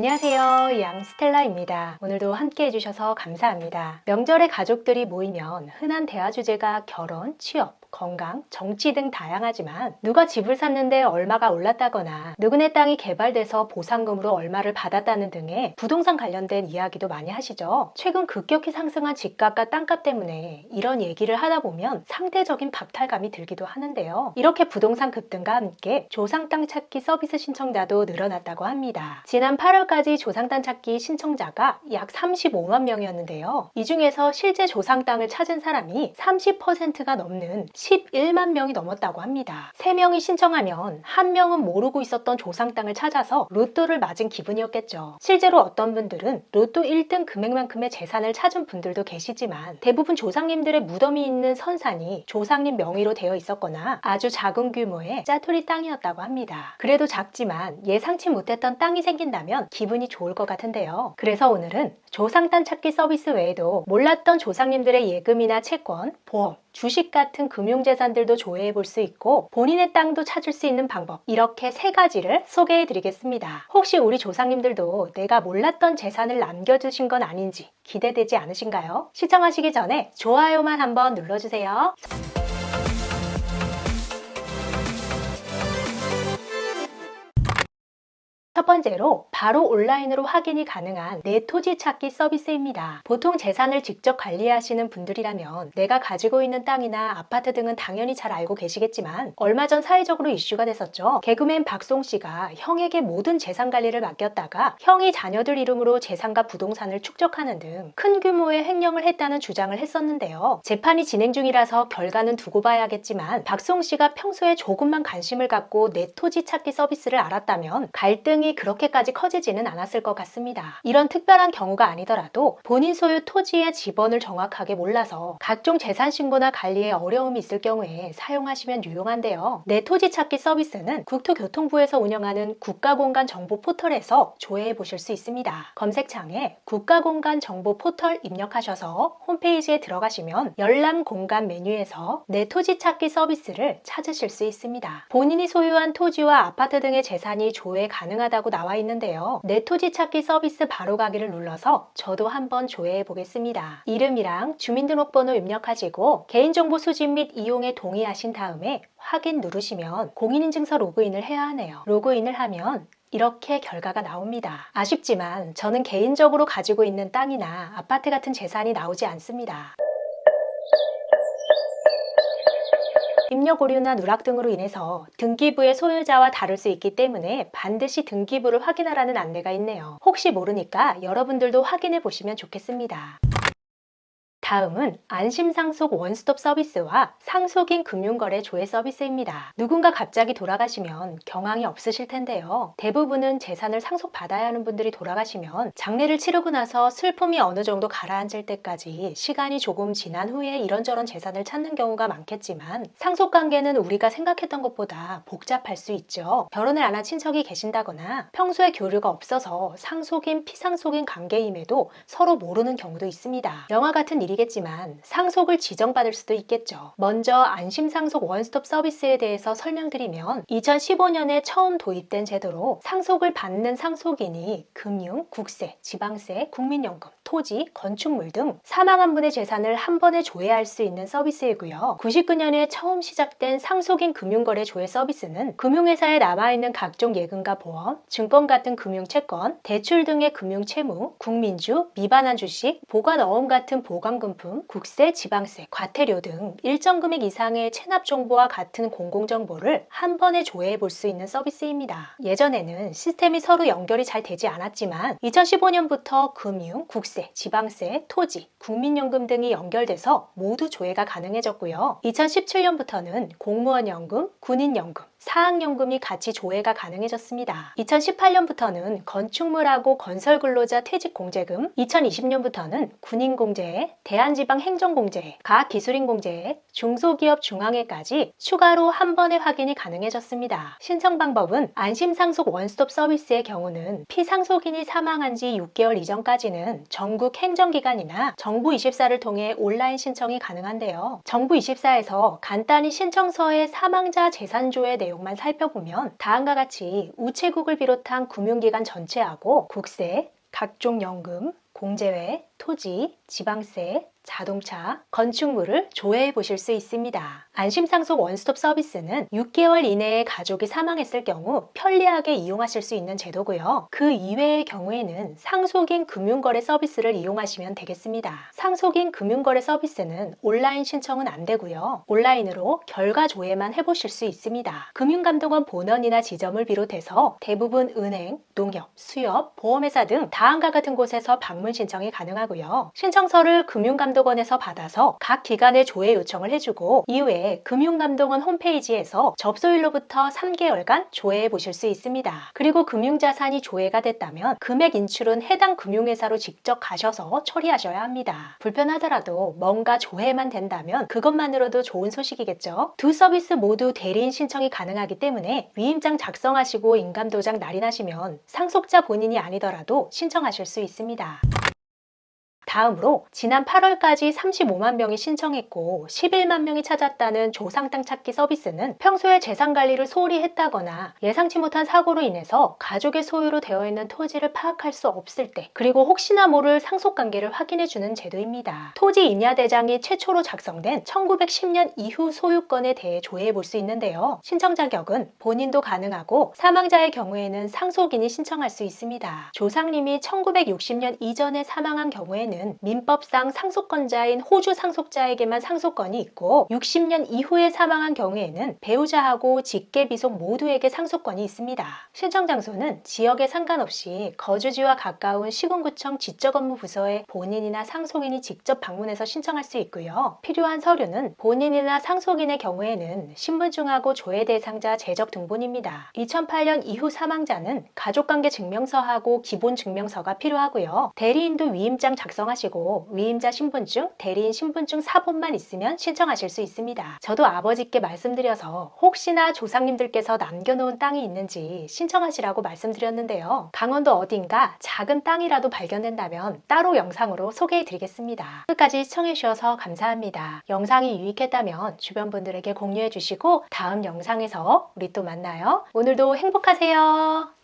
안녕하세요. 양스텔라입니다. 오늘도 함께 해주셔서 감사합니다. 명절에 가족들이 모이면 흔한 대화 주제가 결혼, 취업, 건강, 정치 등 다양하지만 누가 집을 샀는데 얼마가 올랐다거나 누구네 땅이 개발돼서 보상금으로 얼마를 받았다는 등의 부동산 관련된 이야기도 많이 하시죠. 최근 급격히 상승한 집값과 땅값 때문에 이런 얘기를 하다 보면 상대적인 박탈감이 들기도 하는데요. 이렇게 부동산 급등과 함께 조상 땅 찾기 서비스 신청자도 늘어났다고 합니다. 지난 8월 까지 조상 땅 찾기 신청자가 약 35만 명이었는데요. 이 중에서 실제 조상 땅을 찾은 사람이 30%가 넘는 11만 명이 넘었다고 합니다. 3명이 신청하면 한 명은 모르고 있었던 조상 땅을 찾아서 로또를 맞은 기분이었겠죠. 실제로 어떤 분들은 로또 1등 금액만큼의 재산을 찾은 분들도 계시지만 대부분 조상님들의 무덤이 있는 선산이 조상님 명의로 되어 있었거나 아주 작은 규모의 짜투리 땅이었다고 합니다. 그래도 작지만 예상치 못했던 땅이 생긴다면 기분이 좋을 것 같은데요. 그래서 오늘은 조상 땅 찾기 서비스 외에도 몰랐던 조상님들의 예금이나 채권, 보험, 주식 같은 금융재산들도 조회해 볼 수 있고 본인의 땅도 찾을 수 있는 방법 이렇게 세 가지를 소개해 드리겠습니다. 혹시 우리 조상님들도 내가 몰랐던 재산을 남겨주신 건 아닌지 기대되지 않으신가요? 시청하시기 전에 좋아요만 한번 눌러주세요. 첫 번째로 바로 온라인으로 확인이 가능한 내 토지 찾기 서비스입니다. 보통 재산을 직접 관리하시는 분들이라면 내가 가지고 있는 땅이나 아파트 등은 당연히 잘 알고 계시겠지만 얼마 전 사회적으로 이슈가 됐었죠. 개그맨 박송 씨가 형에게 모든 재산 관리를 맡겼다가 형이 자녀들 이름으로 재산과 부동산을 축적하는 등 큰 규모의 횡령을 했다는 주장을 했었는데요. 재판이 진행 중이라서 결과는 두고 봐야겠지만 박송 씨가 평소에 조금만 관심을 갖고 내 토지 찾기 서비스를 알았다면 갈등이 그렇게까지 커지지는 않았을 것 같습니다. 이런 특별한 경우가 아니더라도 본인 소유 토지의 지번을 정확하게 몰라서 각종 재산 신고나 관리에 어려움이 있을 경우에 사용하시면 유용한데요. 내 토지 찾기 서비스는 국토교통부에서 운영하는 국가공간 정보 포털에서 조회해 보실 수 있습니다. 검색창에 국가공간 정보 포털 입력하셔서 홈페이지에 들어가시면 열람 공간 메뉴에서 내 토지 찾기 서비스를 찾으실 수 있습니다. 본인이 소유한 토지와 아파트 등의 재산이 조회 가능하다고 나와 있는데요. 내 토지 찾기 서비스 바로 가기를 눌러서 저도 한번 조회해 보겠습니다. 이름이랑 주민등록번호 입력하시고 개인정보 수집 및 이용에 동의하신 다음에 확인 누르시면 공인인증서 로그인을 해야 하네요. 로그인을 하면 이렇게 결과가 나옵니다. 아쉽지만 저는 개인적으로 가지고 있는 땅이나 아파트 같은 재산이 나오지 않습니다. 입력 오류나 누락 등으로 인해서 등기부의 소유자와 다를 수 있기 때문에 반드시 등기부를 확인하라는 안내가 있네요. 혹시 모르니까 여러분들도 확인해 보시면 좋겠습니다. 다음은 안심상속 원스톱 서비스와 상속인 금융거래 조회 서비스입니다. 누군가 갑자기 돌아가시면 경황이 없으실 텐데요. 대부분은 재산을 상속받아야 하는 분들이 돌아가시면 장례를 치르고 나서 슬픔이 어느 정도 가라앉을 때까지 시간이 조금 지난 후에 이런저런 재산을 찾는 경우가 많겠지만 상속관계는 우리가 생각했던 것보다 복잡할 수 있죠. 결혼을 안 한 친척이 계신다거나 평소에 교류가 없어서 상속인, 피상속인 관계임에도 서로 모르는 경우도 있습니다. 영화 같은 일이 겠지만 상속을 지정받을 수도 있겠죠. 먼저 안심상속 원스톱 서비스에 대해서 설명드리면 2015년에 처음 도입된 제도로 상속을 받는 상속인이 금융, 국세, 지방세, 국민연금, 토지, 건축물 등 사망한 분의 재산을 한 번에 조회할 수 있는 서비스이고요. 99년에 처음 시작된 상속인 금융거래 조회 서비스는 금융회사에 남아있는 각종 예금과 보험, 증권 같은 금융채권, 대출 등의 금융채무, 국민주, 미반환 주식, 보관 어음 같은 보관금 금품, 국세, 지방세, 과태료 등 일정 금액 이상의 체납 정보와 같은 공공정보를 한 번에 조회해 볼 수 있는 서비스입니다. 예전에는 시스템이 서로 연결이 잘 되지 않았지만 2015년부터 금융, 국세, 지방세, 토지, 국민연금 등이 연결돼서 모두 조회가 가능해졌고요. 2017년부터는 공무원연금, 군인연금, 사학연금이 같이 조회가 가능해졌습니다. 2018년부터는 건축물하고 건설근로자 퇴직공제금, 2020년부터는 군인공제에, 대한지방행정공제에, 과학기술인공제에, 중소기업 중앙회까지 추가로 한 번의 확인이 가능해졌습니다. 신청 방법은 안심상속 원스톱 서비스의 경우는 피상속인이 사망한 지 6개월 이전까지는 전국 행정기관이나 정부24를 통해 온라인 신청이 가능한데요. 정부24에서 간단히 신청서에 사망자 재산조회 내용 내용만 살펴보면 다음과 같이 우체국을 비롯한 금융기관 전체하고 국세, 각종 연금, 공제회, 토지, 지방세, 자동차, 건축물을 조회해 보실 수 있습니다. 안심상속 원스톱 서비스는 6개월 이내에 가족이 사망했을 경우 편리하게 이용하실 수 있는 제도고요. 그 이외의 경우에는 상속인 금융거래 서비스를 이용하시면 되겠습니다. 상속인 금융거래 서비스는 온라인 신청은 안 되고요. 온라인으로 결과 조회만 해보실 수 있습니다. 금융감독원 본원이나 지점을 비롯해서 대부분 은행, 농협, 수협, 보험회사 등 다음과 같은 곳에서 방문 신청이 가능하고요. 신청서를 금융감독원에서 받아서 각 기관에 조회 요청을 해주고 이후에 금융감독원 홈페이지에서 접수일로부터 3개월간 조회해 보실 수 있습니다. 그리고 금융자산이 조회가 됐다면 금액 인출은 해당 금융회사로 직접 가셔서 처리하셔야 합니다. 불편하더라도 뭔가 조회만 된다면 그것만으로도 좋은 소식이겠죠. 두 서비스 모두 대리인 신청이 가능하기 때문에 위임장 작성하시고 인감도장 날인하시면 상속자 본인이 아니더라도 신청하실 수 있습니다. 다음으로 지난 8월까지 35만 명이 신청했고 11만 명이 찾았다는 조상 땅 찾기 서비스는 평소에 재산 관리를 소홀히 했다거나 예상치 못한 사고로 인해서 가족의 소유로 되어 있는 토지를 파악할 수 없을 때 그리고 혹시나 모를 상속 관계를 확인해 주는 제도입니다. 토지 임야 대장이 최초로 작성된 1910년 이후 소유권에 대해 조회해 볼 수 있는데요. 신청 자격은 본인도 가능하고 사망자의 경우에는 상속인이 신청할 수 있습니다. 조상님이 1960년 이전에 사망한 경우에는 민법상 상속권자인 호주 상속자에게만 상속권이 있고 60년 이후에 사망한 경우에는 배우자하고 직계 비속 모두에게 상속권이 있습니다. 신청 장소는 지역에 상관없이 거주지와 가까운 시군구청 지적업무부서에 본인이나 상속인이 직접 방문해서 신청할 수 있고요. 필요한 서류는 본인이나 상속인의 경우에는 신분증하고 조회 대상자 재적 등본입니다. 2008년 이후 사망자는 가족관계 증명서하고 기본 증명서가 필요하고요. 대리인도 위임장 작성 하시고 위임자 신분증, 대리인 신분증 사본만 있으면 신청하실 수 있습니다. 저도 아버지께 말씀드려서 혹시나 조상님들께서 남겨놓은 땅이 있는지 신청하시라고 말씀드렸는데요. 강원도 어딘가 작은 땅이라도 발견된다면 따로 영상으로 소개해 드리겠습니다. 끝까지 시청해 주셔서 감사합니다. 영상이 유익했다면 주변 분들에게 공유해 주시고 다음 영상에서 우리 또 만나요. 오늘도 행복하세요.